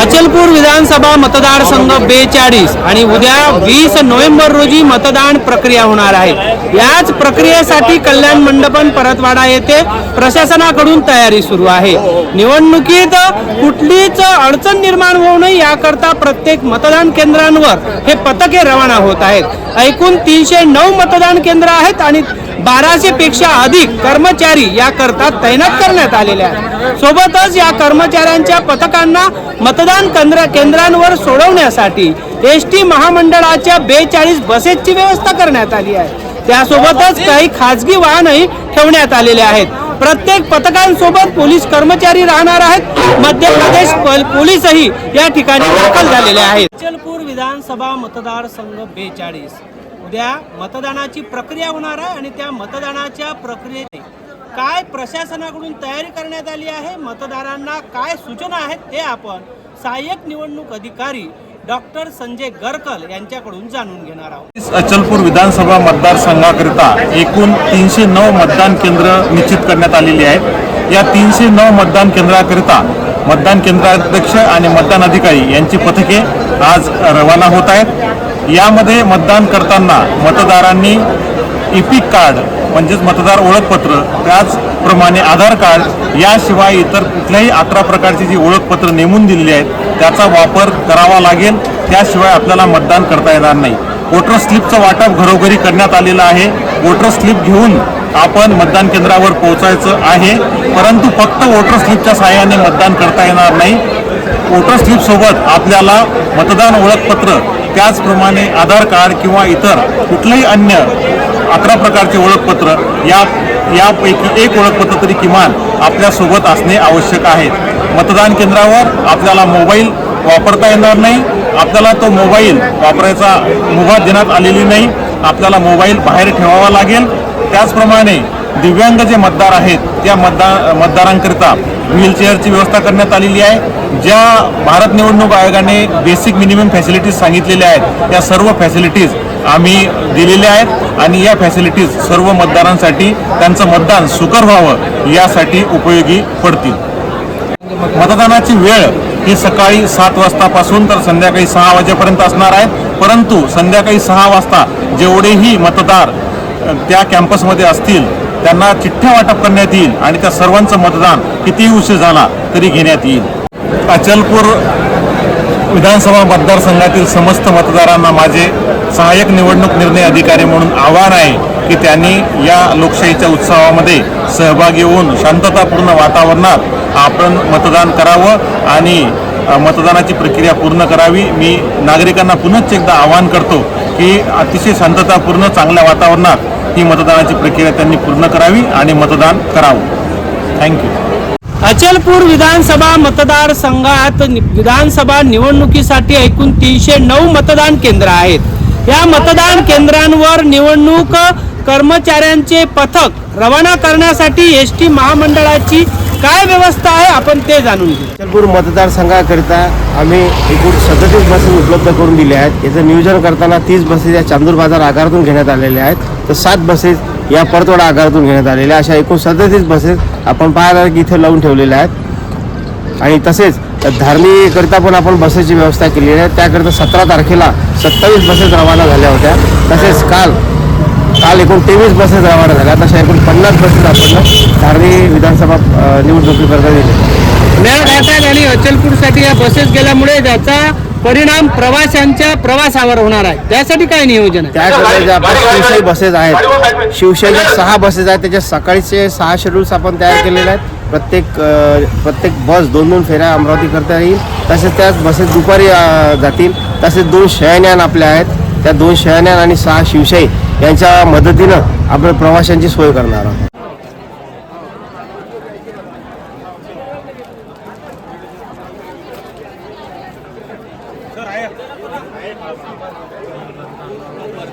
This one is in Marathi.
अचलपूर विधानसभा मतदारसंघ बेचाळीस आणि उद्या वीस नोव्हेंबर रोजी मतदान प्रक्रिया होणार आहे. याच प्रक्रियेसाठी कल्याण मंडपन परतवाडा येथे प्रशासनाकडून तयारी सुरू आहे. निवडणुकीत कुठलीच अडचण निर्माण होऊ नये याकरता प्रत्येक मतदान केंद्रांवर हे पथके रवाना होत आहेत. एकूण तीनशे नऊ मतदान केंद्र आहेत आणि बाराशे पेक्षा अधिक कर्मचारी याकरता तैनात करण्यात आलेले आहेत. सोबतच या कर्मचाऱ्यांच्या पथकांना मतदान केंद्र केंद्रांवर सोडवण्यासाठी एस टी महामंडळाच्या बेचाळीस बसेसची व्यवस्था करण्यात आली आहे. त्यासोबतच काही खाजगी वाहनही ठेवण्यात आलेले आहेत. प्रत्येक पथकांसोबत पोलीस कर्मचारी राहणार आहेत. मध्य प्रदेश पोलीसही या ठिकाणी दाखल झालेले आहेत. विधानसभा मतदारसंघ बेचाळीस. उद्या मतदानाची प्रक्रिया होणार आहे आणि त्या मतदानाच्या प्रक्रियेत काय प्रशासनाकडून तयारी करण्यात आली आहे मतदारांना काय सूचना आहेत हे आपण सहाय्यक निवडणूक अधिकारी डॉक्टर संजय गरकल यांच्याकडून जाणून घेणार आहोत. अचलपूर विधानसभा मतदारसंघाकरिता एकूण तीनशे नऊ मतदान केंद्र निश्चित करण्यात आलेली आहेत. या तीनशे नऊ मतदान केंद्राकरिता मतदान केंद्राध्यक्ष आणि मतदान अधिकारी यांची पथके आज रवाना होत आहेत. यामध्ये मतदान करताना मतदारांनी इपिक कार्ड म्हणजेच मतदार ओळखपत्र त्याचप्रमाणे आधार कार्ड याशिवाय इतर कुठल्याही अकरा प्रकारची जी ओळखपत्र नेमून दिलेली आहेत त्याचा वापर करावा लागेल. त्याशिवाय आपल्याला मतदान करता येणार नाही. वोटर स्लिपचं वाटप घरोघरी करण्यात आलेलं आहे. वोटर स्लिप घेऊन आपण मतदान केंद्रावर पोहोचायचं आहे. परंतु फक्त वोटर स्लिपच्या सहाय्याने मतदान करता येणार नाही. वोटर स्लिपसोबत आपल्याला मतदान ओळखपत्र त्याचप्रमाणे आधार कार्ड किंवा इतर कुठलंही अन्य अकरा प्रकारचे ओळखपत्र या यापैकी एक ओळखपत्र तरी किमान आपल्यासोबत असणे आवश्यक आहे. मतदान केंद्रावर आपल्याला मोबाईल वापरता येणार नाही. आपल्याला तो मोबाईल वापरायचा मुभा देण्यात आलेली नाही. आपल्याला मोबाईल बाहेर ठेवावा लागेल. त्याचप्रमाणे दिव्यांग जे मतदार आहेत त्या मतदार मतदारांकरिता व्हीलचेअरची व्यवस्था करण्यात आलेली आहे. ज्या भारत निवडणूक आयोगाने बेसिक मिनिमम फॅसिलिटीज सांगितलेल्या आहेत त्या सर्व फॅसिलिटीज आम्ही दिलेल्या आहेत आणि या फॅसिलिटीज सर्व मतदारांसाठी त्यांचं मतदान सुकर व्हावं यासाठी उपयोगी पडतील. मतदानाची वेळ ही सकाळी सात वाजतापासून तर संध्याकाळी सहा वाजेपर्यंत असणार आहेत परंतु संध्याकाळी सहा वाजता जेवढेही मतदार त्या कॅम्पसमध्ये असतील त्यांना चिठ्ठ्या वाटप करण्यात येईल आणि त्या सर्वांचं मतदान कितीही उशीर झाला तरी घेण्यात येईल. अचलपूर विधानसभा मतदारसंघातील समस्त मतदारांना माझे सहाय्यक निवडणूक निर्णय अधिकारी म्हणून आव्हान आहे की त्यांनी या लोकशाहीच्या उत्सवामध्ये सहभागी होऊन शांततापूर्ण वातावरणात आपण मतदान करावं आणि मतदानाची प्रक्रिया पूर्ण करावी. मी नागरिकांना पुनश्च एकदा आवाहन करतो की अतिशय शांततापूर्ण चांगल्या वातावरणात ही मतदानाची प्रक्रिया त्यांनी पूर्ण करावी आणि मतदान करावं. थँक्यू अचलपूर विधानसभा मतदारसंघात नि- विधानसभा निवडणुकीसाठी एकूण तीनशे नऊ मतदान केंद्र आहेत. या मतदान केंद्रांवर निवडणूक कर्मचाऱ्यांचे पथक रवाना करण्यासाठी एस टी महामंडळाची काय व्यवस्था आहे आपण ते जाणून घेऊ. अचलपूर मतदारसंघाकरिता आम्ही एकूण सदतीस बसेस उपलब्ध करून दिल्या आहेत. याचं नियोजन करताना तीस बसेस या चांदूर बाजार आगारातून घेण्यात आलेल्या आहेत. तर सात बसेस या परतवाडा आगारातून घेण्यात आलेल्या अशा एकूण सदतीस बसेस आपण पाहायला की इथे लावून ठेवलेल्या आहेत. आणि तसेच धार्मिकरिता पण आपण बसेसची व्यवस्था केलेली आहे. त्याकरिता सतरा तारखेला सत्तावीस बसेस रवाना झाल्या होत्या. तसेच काल काल एकूण तेवीस बसेस रवाना झाल्या. तशा एकूण पन्नास बसेस आपण धार्मिक विधानसभा निवडणुकीकरता दिली दिल्या. मेळ घाटात आणि अचलपूरसाठी या बसेस गेल्यामुळे ज्याचा परिणाम प्रवाशांच्या प्रवासावर होणार आहे. त्यासाठी काय नियोजन आहे? त्याकरता आपण शिवशाही बसेस आहेत शिवशाहीच्या सहा बसेस आहेत त्याच्या सकाळचे सहा शेड्यूल्स आपण तयार केलेले आहेत. प्रत्येक अ, प्रत्येक बस दोन दोन फेऱ्या अमरावती करता येईल. तसेच त्याच बसेस दुपारी अ, जातील. तसेच दोन शयनयान आपल्या आहेत. त्या दोन शयनयान आणि सहा शिवशाही यांच्या मदतीनं आपण प्रवाशांची सोय करणार आहोत. もう1回。